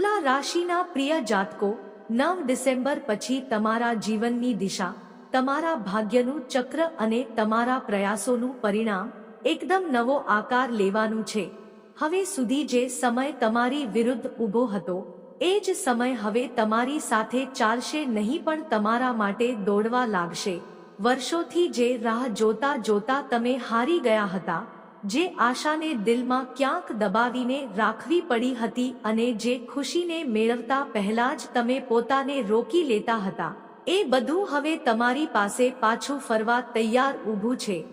તુલા રાશિના પ્રિય જાતકો, નવ ડિસેમ્બર પછી તમારા જીવનની દિશા, તમારા ભાગ્યનું ચક્ર અને તમારા પ્રયાસોનું પરિણામ એકદમ નવો આકાર લેવાનું છે. હવે સુધી જે સમય તમારી વિરુદ્ધ ઊભો હતો, એ જ સમય હવે તમારી સાથે ચાલશે નહીં પણ તમારા માટે દોડવા લાગશે. વર્ષોથી જે રાહ જોતા જોતા તમે હારી ગયા હતા જે આશાને દિલમાં ક્યાંક દબાવીને રાખવી પડી હતી અને જે ખુશીને મેળવતા પહેલા જ તમે પોતાને રોકી લેતા હતા. એ બધું હવે તમારી પાસે પાછું ફરવા તૈયાર ઊભું છે.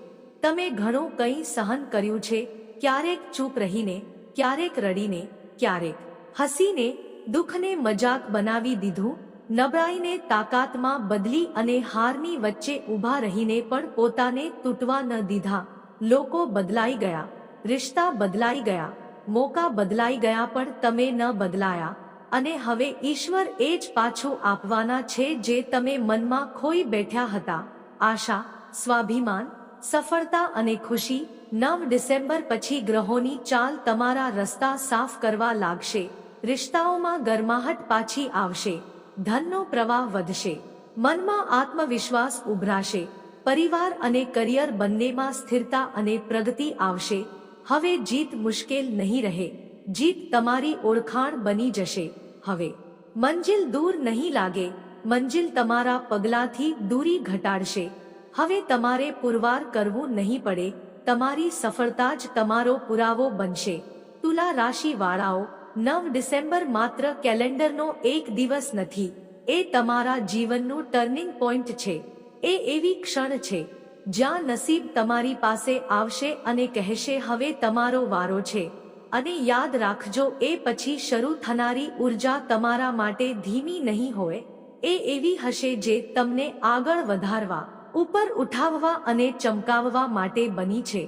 તમે ઘણું કંઈ સહન કર્યું છે, ક્યારેક ચૂપ રહીને, ક્યારેક રડીને, ક્યારેક હસીને, દુઃખને મજાક બનાવી દીધું, નબળાઈને તાકાતમાં બદલી અને હારની વચ્ચે ઊભા રહીને પણ પોતાને તૂટવા ન દીધા. લોકો બદલાઈ ગયા, રિશ્તા બદલાઈ ગયા, મોકા બદલાઈ ગયા પણ તમે ન બદલાયા, અને હવે ઈશ્વર એ જ પાછું આપવાના છે જે તમે મનમાં ખોઈ બેઠ્યા હતા. આશા, સ્વાભિમાન, સફળતા અને ખુશી, નવ ડિસેમ્બર પછી ગ્રહોની ચાલ તમારા રસ્તા સાફ કરવા લાગશે, રિશ્તાઓમાં ગરમાહટ પાછી આવશે, ધનનો પ્રવાહ વધશે, મનમાં આત્મવિશ્વાસ ઉભરાશે પરિવાર અને કરિયર બંનેમાં સ્થિરતા અને પ્રગતિ આવશે. હવે જીત મુશ્કેલ નહીં રહે. જીત તમારી ઓળખાણ બની જશે. હવે, મંજિલ દૂર નહીં લાગે. મંજિલ તમારા પગલાથી દૂરી ઘટાડશે. હવે તમારે પુરવાર કરવું નહીં પડે. તમારી સફળતા જ તમારો પુરાવો બનશે. તુલા રાશિ વાળાઓ નવ ડિસેમ્બર માત્ર કેલેન્ડરનો એક દિવસ નથી. એ તમારા જીવનનું ટર્નિંગ પોઈન્ટ છે. એ એવી ક્ષણ છે, જ્યાં નસીબ તમારી પાસે આવશે અને કહેશે, હવે તમારો વારો છે. અને યાદ રાખજો, એ પછી શરૂ થનારી ઊર્જા તમારા માટે ધીમી નહીં હોય, એ એવી હશે જે તમને આગળ વધારવા, ઉપર ઉઠાવવા અને ચમકાવવા માટે બની છે.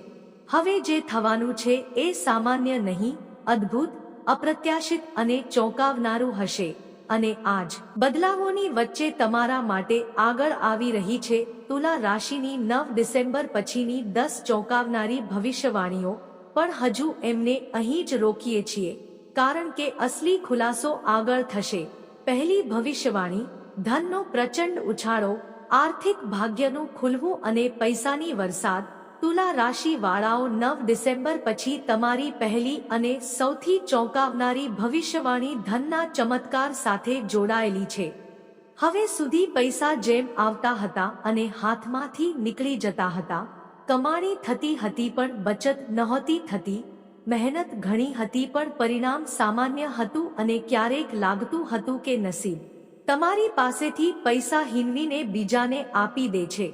હવે જે થવાનું છે, એ સામાન્ય નહીં, અદ્ભુત, અપ્રત્યાશિત અને ચોંકાવનારું હશે. અને આજ બદલાવોની વચ્ચે તમારા માટે આગળ આવી રહી છે તુલા રાશિની નવ ડિસેમ્બર પછીની દસ ચોંકાવનારી ભવિષ્યવાણીઓ, પણ હજુ એમને અહીં જ રોકીએ છીએ. કારણ કે અસલી ખુલાસો આગળ થશે. પહેલી ભવિષ્યવાણી, ધનનો પ્રચંડ ઉછાળો, આર્થિક ભાગ્યનું ખુલવું અને પૈસાની વરસાદ તુલા રાશિ વાળાઓ નવ ડિસેમ્બર પછી તમારી પહેલી અને સૌથી ચોંકાવનારી ભવિષ્યવાણી ધનના ચમત્કાર સાથે જોડાયેલી છે. હવે સુધી પૈસા જેમ આવતા હતા અને હાથમાંથી નીકળી જતા હતા, કમાણી થતી હતી પણ બચત નહોતી થતી, મહેનત ઘણી હતી પણ પરિણામ સામાન્ય હતું અને ક્યારેક લાગતું હતું કે નસીબ. તમારી પાસેથી પૈસા હિનવીને બીજાને આપી દે છે.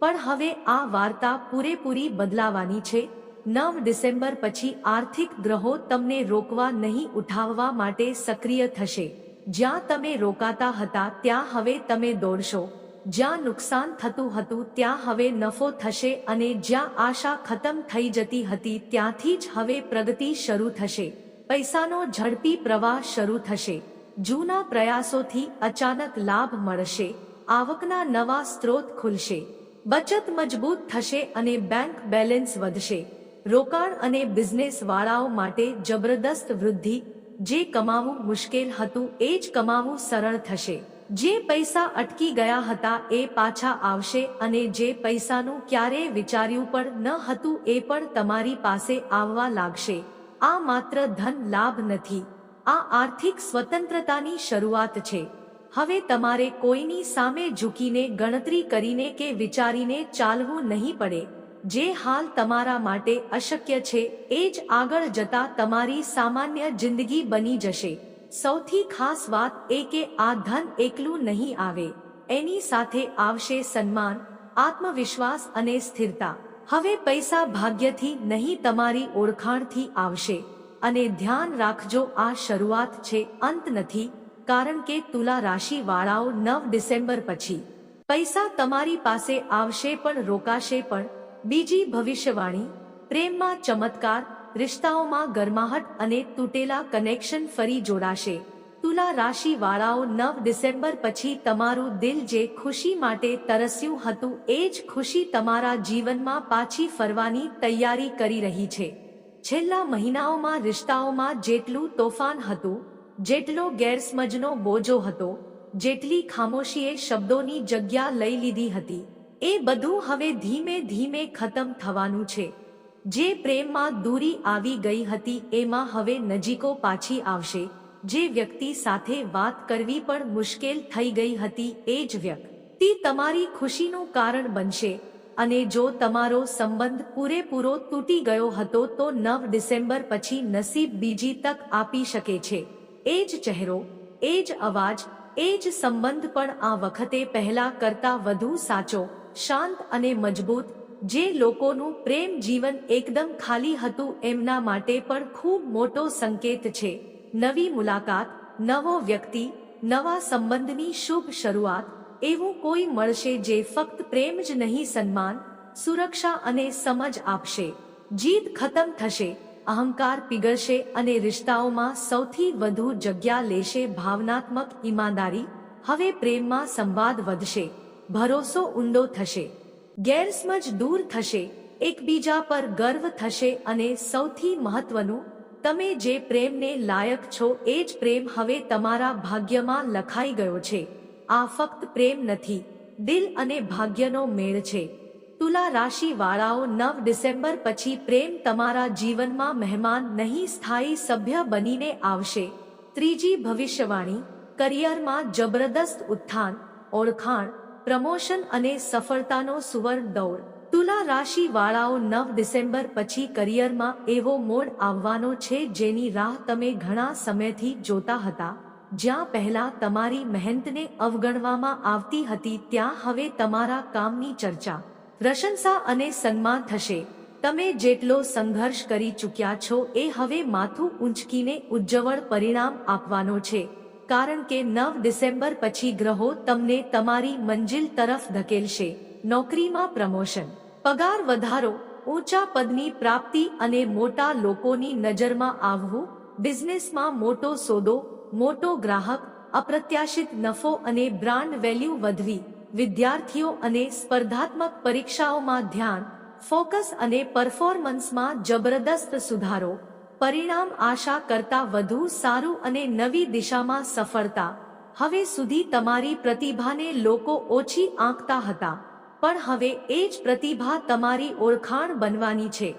પણ હવે આ વાર્તા પૂરેપૂરી બદલાવાની છે. નવ ડિસેમ્બર પછી આર્થિક ગ્રહો તમને રોકવા નહીં ઉઠાવવા માટે સક્રિય થશે. જ્યાં તમે રોકાતા હતા ત્યાં હવે તમે દોડશો. જ્યાં નુકસાન થતું હતું ત્યાં હવે નફો થશે અને જ્યાં આશા ખતમ થઈ જતી હતી ત્યાંથી જ હવે પ્રગતિ શરૂ થશે. પૈસાનો ઝડપી પ્રવાહ શરૂ થશે. જૂના પ્રયાસોથી અચાનક લાભ મળશે. આવકના નવા સ્ત્રોત ખુલશે. બચત મજબૂત થશે અને બેંક બેલેન્સ વધશે. રોકાણ અને બિઝનેસ વાળાઓ માટે જબરદસ્ત વૃદ્ધિ. જે કમાવું મુશ્કેલ હતું, એ જ કમાવું સરળ થશે. જે પૈસા અટકી ગયા હતા, એ પાછા આવશે અને જે પૈસાનું ક્યારેય વિચાર્યું પણ ન હતું, એ પણ તમારી પાસે આવવા લાગશે. આ માત્ર ધન લાભ નથી. આ આર્થિક સ્વતંત્રતાની શરૂઆત છે. હવે તમારે કોઈની સામે ઝૂકીને ગણતરી કરીને કે વિચારીને ચાલવું નહીં પડે. જે હાલ તમારા માટે અશક્ય છે, એ જ આગળ જતા તમારી સામાન્ય જિંદગી બની જશે. સૌથી ખાસ વાત એ કે આ ધન એકલું નહીં આવે. એની સાથે આવશે સન્માન, આત્મવિશ્વાસ અને સ્થિરતા. હવે પૈસા ભાગ્યથી નહીં તમારી ઓળખાણથી આવશે. અને ધ્યાન રાખજો આ શરૂઆત છે, અંત નથી. કારણ કે તુલા રાશિ વાળાઓ નવ ડિસેમ્બર પછી. પૈસા તમારી પાસે આવશે પણ રોકાશે પણ. બીજી ભવિષ્યવાણી, પ્રેમમાં ચમત્કાર, રિશ્તાઓમાં ગરમાહટ અને તૂટેલા કનેક્શન ફરી જોડાશે. તુલા રાશિ વાળાઓ નવ ડિસેમ્બર પછી તમારું દિલ જે ખુશી માટે તરસ્યું હતું એ જ ખુશી તમારા જીવનમાં પાછી ફરવાની તૈયારી કરી રહી છે. છેલ્લા મહિનાઓમાં રિશ્તાઓમાં જેટલું તોફાન હતું જેટલો ગેરસમજનો બોજો હતો, જેટલી ખામોશીએ શબ્દોની જગ્યા લઈ લીધી હતી, એ બધું હવે ધીમે ધીમે ખતમ થવાનું છે. જે પ્રેમમાં દૂરી આવી ગઈ હતી, એમાં હવે નજીકો પાછી આવશે. જે વ્યક્તિ સાથે વાત કરવી પણ મુશ્કેલ થઈ ગઈ હતી, એ જ વ્યક્તિ. તમારી ખુશીનું કારણ બનશે, અને જો તમારો સંબંધ પૂરેપૂરો તૂટી ગયો હતો, તો નવ ડિસેમ્બર પછી નસીબ બીજી તક આપી શકે છે. એ જ ચહેરો, એ જ અવાજ, એ જ સંબંધ પણ આ વખતે પહેલા કરતા વધુ સાચો, શાંત અને મજબૂત, જે લોકોનું પ્રેમ જીવન એકદમ ખાલી હતું એમના માટે પણ ખૂબ મોટો સંકેત છે. નવી મુલાકાત, નવો વ્યક્તિ, નવા સંબંધની શુભ શરૂઆત, એવું કોઈ મળશે જે ફક્ત પ્રેમ જ નહીં, સન્માન, સુરક્ષા અને સમજ આપશે. જીત ખતમ થશે. અહંકાર પીગળશે અને રિશ્તાઓમાં સૌથી વધુ જગ્યા લેશે ભાવનાત્મક ઈમાનદારી. હવે પ્રેમમાં સંવાદ વધશે. ભરોસો ઊંડો થશે. ગેરસમજ દૂર થશે. એકબીજા પર ગર્વ થશે અને સૌથી મહત્વનું, તમે જે પ્રેમને લાયક છો એ જ પ્રેમ હવે તમારા ભાગ્યમાં લખાઈ ગયો છે. આ ફક્ત પ્રેમ નથી, દિલ અને ભાગ્યનો મેળ છે. તુલા રાશિ વાળાઓ નવ ડિસેમ્બર પછી પ્રેમ તમારા જીવનમાં મહેમાન નહીં સ્થાયી સભ્ય બનીને આવશે. ત્રીજી ભવિષ્યવાણી, કરિયરમાં જબરદસ્ત ઉત્થાન, ઓળખાણ, પ્રમોશન અને સફળતાનો સુવર્ણ દૌર. તુલા રાશિ વાળાઓ નવ ડિસેમ્બર પછી કરિયરમાં એવો મોડ આવવાનો છે જેની રાહ તમે ઘણા સમયથી જોતા હતા. જ્યાં પહેલા તમારી મહેનતને અવગણવામાં આવતી હતી, ત્યાં હવે તમારા કામની ચર્ચા. પ્રશંસા અને સન્માન થશે. તમે જેટલો સંઘર્ષ કરી ચૂક્યા છો, એ હવે માથું ઊંચકીને ઉજ્જવળ પરિણામ આપવાનો છે. કારણ કે નવ ડિસેમ્બર પછી ગ્રહો તમને તમારી મંજિલ તરફ ધકેલશે. નોકરીમાં પ્રમોશન. પગાર વધારો. ઊંચા પદની પ્રાપ્તિ અને મોટા લોકોની નજરમાં આવવું. બિઝનેસમાં મોટો સોદો, મોટો ગ્રાહક, અપ્રત્યાશિત નફો અને બ્રાન્ડ વેલ્યુ વધવી. વિદ્યાર્થીઓ અને સ્પર્ધાત્મક પરીક્ષાઓમાં ધ્યાન, ફોકસ અને પરફોર્મન્સમાં જબરદસ્ત સુધારો, પરિણામ આશા કરતા વધુ સારું અને નવી દિશામાં સફળતા. હવે સુધી તમારી પ્રતિભાને લોકો ઓછી આંકતા હતા, પણ હવે એ જ પ્રતિભા તમારી ઓળખાણ બનવાની છે.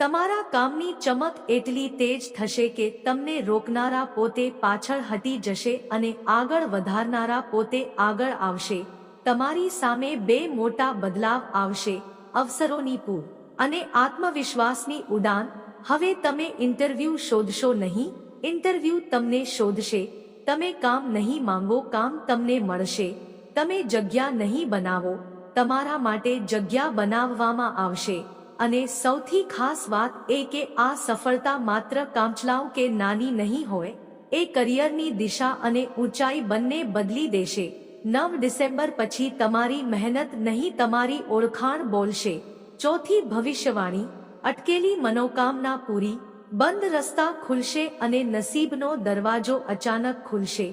તમારા કામની ચમક એટલી તેજ થશે કે તમને રોકનારા પોતે પાછળ હટી જશે અને આગળ વધારનારા પોતે આગળ આવશે. તમારી સામે બે મોટા બદલાવ આવશે. અવસરોની પૂર અને આત્મવિશ્વાસની ઉડાન. હવે તમે ઇન્ટરવ્યૂ શોધશો નહીં. ઇન્ટરવ્યૂ તમને શોધશે. તમે કામ નહીં માંગો, કામ તમને મળશે. તમે જગ્યા નહીં બનાવો. તમારા માટે જગ્યા બનાવવામાં આવશે. અને સૌથી ખાસ વાત એ કે આ સફળતા માત્ર કામચલાઓ કે નાની નહીં હોય, એ કરિયરની દિશા અને ઊંચાઈ બંને બદલી દેશે. નવ ડિસેમ્બર પછી તમારી મહેનત નહીં, તમારી ઓળખાણ બોલશે. ચોથી ભવિષ્યવાણી, અટકેલી મનોકામના પૂરી, બંધ રસ્તા ખુલશે અને નસીબનો દરવાજો અચાનક ખુલશે.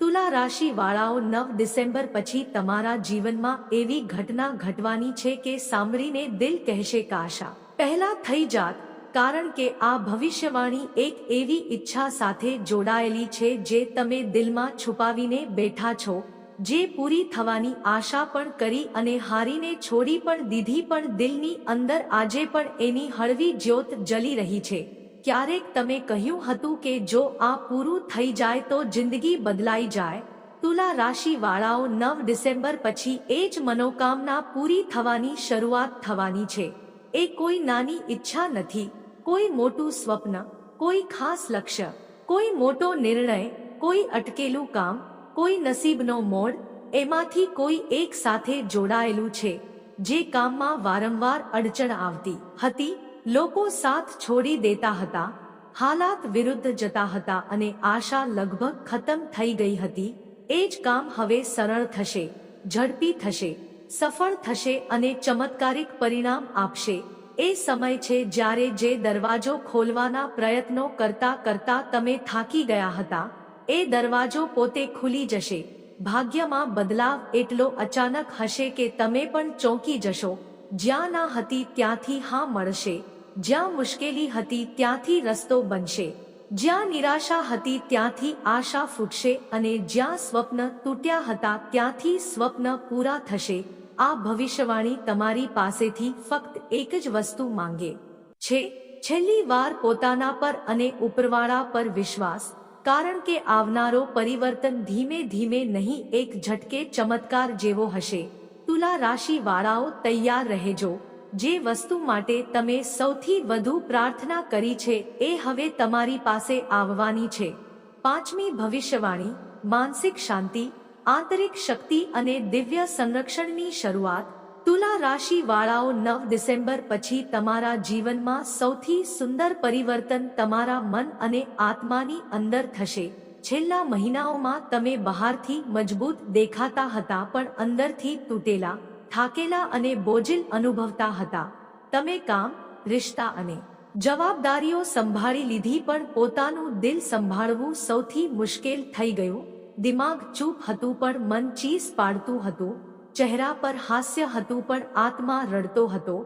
તુલા રાશિ વાળાઓ નવ ડિસેમ્બર પછી તમારા જીવનમાં એવી ઘટના ઘટવાની છે કે સાંભળીને દિલ કહેશે કાશા પહેલા થઈ જાત, કારણ કે આ ભવિષ્યવાણી એક એવી ઈચ્છા સાથે જોડાયેલી છે જે તમે દિલમાં છુપાવીને બેઠા છો. જે પૂરી થવાની આશા પણ કરી અને હારીને છોડી પણ દીધી પણ દિલની અંદર આજે પણ એની હળવી જ્યોત જલી રહી છે. ક્યારેક તમે કહ્યું હતું કે જો આ પૂરું થઈ જાય તો જિંદગી બદલાઈ જાય. તુલા રાશિ વાળાઓ નવ ડિસેમ્બર પછી એ જ મનોકામના પૂરી થવાની શરૂઆત થવાની છે. એ કોઈ નાની ઈચ્છા નથી, કોઈ મોટું સ્વપ્ન, કોઈ ખાસ લક્ષ્ય, કોઈ મોટો નિર્ણય, કોઈ અટકેલું કામ કોઈ નસીબનો મોડ એમાંથી કોઈ એક સાથે જોડાયેલું છે, જે કામમાં વારંવાર અડચણ આવતી હતી. લોકો સાથ છોડી દેતા હતા, હાલાત વિરુદ્ધ જતા હતા અને આશા લગભગ ખતમ થઈ ગઈ હતી. એ જ કામ હવે સરળ થશે, ઝડપી થશે, સફળ થશે અને ચમત્કારિક પરિણામ આપશે. એ સમય છે જ્યારે જે દરવાજો ખોલવાના પ્રયત્નો કરતા કરતા તમે થાકી ગયા હતા. એ દરવાજો પોતે ખુલી જશે. ભાગ્યમાં બદલાવ એટલો અચાનક હશે કે તમે પણ ચોંકી જશો. જ્યાં ના હતી ત્યાંથી હા મળશે. જ્યાં મુશ્કેલી હતી ત્યાંથી રસ્તો બનશે. જ્યાં નિરાશા હતી ત્યાંથી આશા ફૂટશે અને જ્યાં સ્વપ્ન તૂટ્યા હતા ત્યાંથી સ્વપ્ન પૂરા થશે. આ ભવિષ્યવાણી તમારી પાસેથી ફક્ત એક જ વસ્તુ માંગે. છે, છેલ્લી વાર પોતાના પર અને ઉપરવાળા પર વિશ્વાસ. કારણ કે આવનારો પરિવર્તન ધીમે ધીમે નહીં, એક ઝટકે ચમત્કાર જેવો હશે. તુલા રાશિ વાળાઓ તૈયાર રહેજો. જે વસ્તુ માટે તમે સૌથી વધુ પ્રાર્થના કરી છે, એ હવે તમારી પાસે આવવાની છે. પાંચમી ભવિષ્યવાણી, માનસિક શાંતિ, આંતરિક શક્તિ અને દિવ્ય સંરક્ષણની શરૂઆત. તુલા રાશિ વાળાઓ નવ ડિસેમ્બર પછી તમારા જીવનમાં સૌથી સુંદર પરિવર્તન તમારા મન અને આત્માની અંદર થશે. છેલ્લા મહિનાઓમાં તમે બહારથી મજબૂત દેખાતા હતા પણ અંદરથી તૂટેલા, થાકેલા અને બોજિલ અનુભવતા હતા. તમે કામ, રિશ્તા અને જવાબદારીઓ સંભાળી લીધી પણ પોતાનું દિલ સંભાળવું સૌથી મુશ્કેલ થઈ ગયું. દિમાગ ચૂપ હતું પણ મન ચીસ પાડતું હતું. ચહેરા પર હાસ્ય હતું પણ આત્મા રડતો હતો.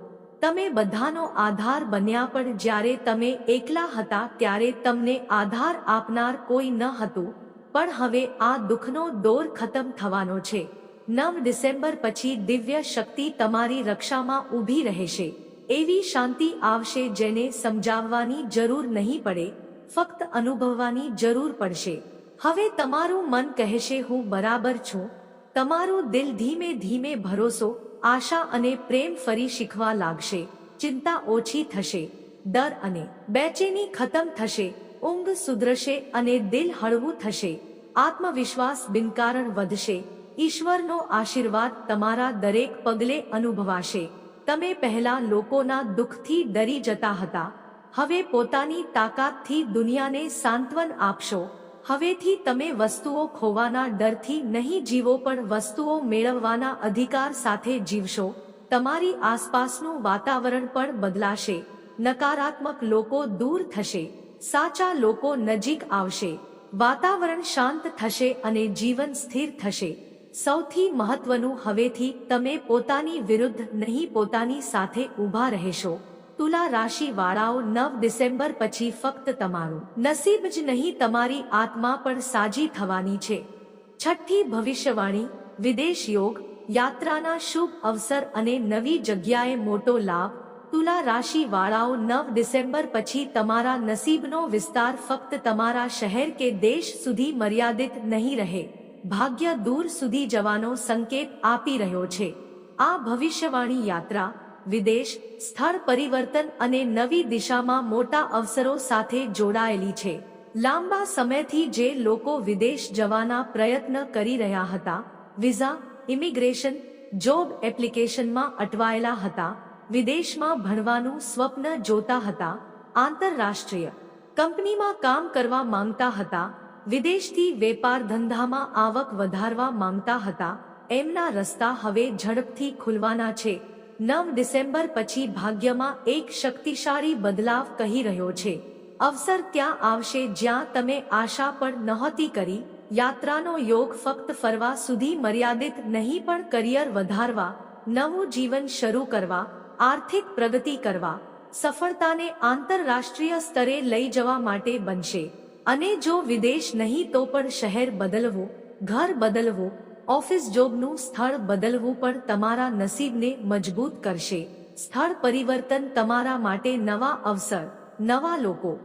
તમે બધાનો આધાર બન્યા પણ જ્યારે તમે એકલા હતા ત્યારે તમને આધાર આપનાર કોઈ ન હતું. પણ હવે આ દુઃખનો દોર ખતમ થવાનો છે. નવ ડિસેમ્બર પછી દિવ્ય શક્તિ તમારી રક્ષામાં ઊભી રહેશે. એવી શાંતિ આવશે જેને સમજાવવાની જરૂર નહીં પડે, ફક્ત અનુભવવાની જરૂર પડશે. હવે તમારું મન કહેશે હું બરાબર છું તમારું દિલ ધીમે ધીમે ભરોસો, આશા અને પ્રેમ ફરી શીખવા લાગશે, ચિંતા ઓછી થશે, ડર અને બેચેની ખતમ થશે, ઊંઘ સુધરશે અને દિલ હળવું થશે, આત્મવિશ્વાસ બિનકારણ વધશે, ઈશ્વરનો આશીર્વાદ તમારા દરેક પગલે અનુભવાશે, તમે પહેલા લોકોના દુઃખથી ડરી જતા હતા, હવે પોતાની તાકાતથી દુનિયાને સાંત્વન આપશો. હવેથી તમે વસ્તુઓ ખોવાના ડરથી નહીં જીવો પણ વસ્તુઓ મેળવવાના અધિકાર સાથે જીવશો. તમારી આસપાસનું વાતાવરણ પણ બદલાશે. નકારાત્મક લોકો દૂર થશે. સાચા લોકો નજીક આવશે. વાતાવરણ શાંત થશે અને જીવન સ્થિર થશે. સૌથી મહત્વનું હવેથી તમે પોતાની વિરુદ્ધ નહીં પોતાની સાથે ઊભા રહેશો. તુલા રાશિ વાળાઓ નવ ડિસેમ્બર પછી ફક્ત તમારું નસીબ જ નહીં, તમારી આત્મા પણ સાજી થવાની છે. છઠ્ઠી ભવિષ્યવાણી, વિદેશ યોગ, યાત્રાના શુભ અવસર અને નવી જગ્યાએ મોટો લાભ. તુલા રાશિ વાળાઓ નવ ડિસેમ્બર પછી તમારા નસીબનો વિસ્તાર ફક્ત તમારા શહેર કે દેશ સુધી મર્યાદિત નહીં રહે. ભાગ્ય દૂર સુધી જવાનો સંકેત આપી રહ્યો છે. આ ભવિષ્યવાણી યાત્રા વિદેશ, સ્થળ પરિવર્તન અને નવી દિશામાં મોટા અવસરો સાથે જોડાયેલી છે. લાંબા સમયથી જે લોકો વિદેશ જવાના પ્રયત્ન કરી રહ્યા હતા, વિઝા, ઇમિગ્રેશન, જોબ એપ્લિકેશનમાં અટવાયેલા હતા, વિદેશમાં ભણવાનું સ્વપ્ન જોતા હતા, આંતરરાષ્ટ્રીય કંપનીમાં કામ કરવા માંગતા હતા, વિદેશથી વેપાર ધંધામાં આવક વધારવા માંગતા હતા, એમના રસ્તા હવે ઝડપથી ખુલવાના છે. નવ ડિસેમ્બર પછી ભાગ્યમાં એક શક્તિશાળી બદલાવ કહી રહ્યો છે. અવસર ત્યાં આવશે જ્યાં તમે આશા પણ નહોતી કરી, યાત્રાનો યોગ ફક્ત ફરવા સુધી મર્યાદિત નહીં પણ કરિયર વધારવા, નવું જીવન શરૂ કરવા, આર્થિક પ્રગતિ કરવા, સફળતાને આંતરરાષ્ટ્રીય સ્તરે લઈ જવા માટે બનશે. અને જો વિદેશ નહીં તો પણ શહેર બદલવું, ઘર બદલવું ઓફિસ જોબનું સ્થળ બદલવું પણ તમારા નસીબને મજબૂત કરશે. સ્થળ પરિવર્તન તમારા માટે નવા અવસર, નવા લોકો,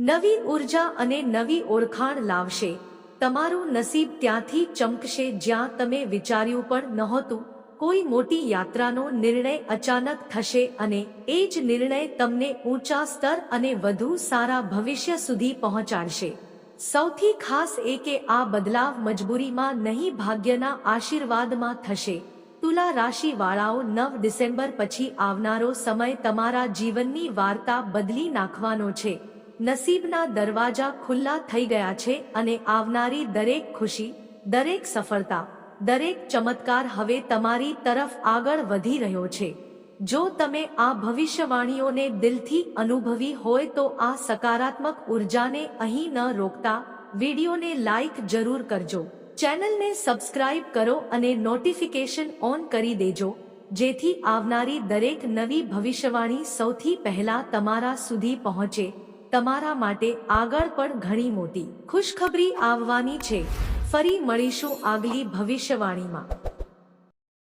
નવી ઊર્જા અને નવી ઓળખાણ લાવશે. તમારું નસીબ ત્યાંથી ચમકશે જ્યાં તમે વિચાર્યું પણ નહોતું. કોઈ મોટી યાત્રાનો નિર્ણય અચાનક થશે અને એ જ નિર્ણય તમને ઊંચા સ્તર અને વધુ સારા ભવિષ્ય સુધી પહોંચાડશે. સૌથી ખાસ એ કે આ બદલાવ મજબૂરીમાં નહીં ભાગ્યના આશીર્વાદમાં થશે. તુલા રાશિ વાળાઓ નવ ડિસેમ્બર પછી આવનારો સમય તમારા જીવનની વાર્તા બદલી નાખવાનો છે. નસીબના દરવાજા ખુલ્લા થઈ ગયા છે અને આવનારી દરેક ખુશી, દરેક સફળતા, દરેક ચમત્કાર હવે તમારી તરફ આગળ વધી રહ્યો છે. જો તમે આ ભવિષ્યવાણીઓને દિલથી અનુભવી હોય તો આ સકારાત્મક ઉર્જાને અહીં ન રોકતા, વિડીયોને લાઈક જરૂર કરજો. ચેનલને સબસ્ક્રાઇબ કરો અને નોટિફિકેશન ઓન કરી દેજો, જેથી આવનારી દરેક નવી ભવિષ્યવાણી સૌથી પહેલા તમારા સુધી પહોંચે. તમારા માટે આગળ પણ ઘણી મોટી ખુશખબરી આવવાની છે. ફરી મળીશું આગલી ભવિષ્યવાણીમાં.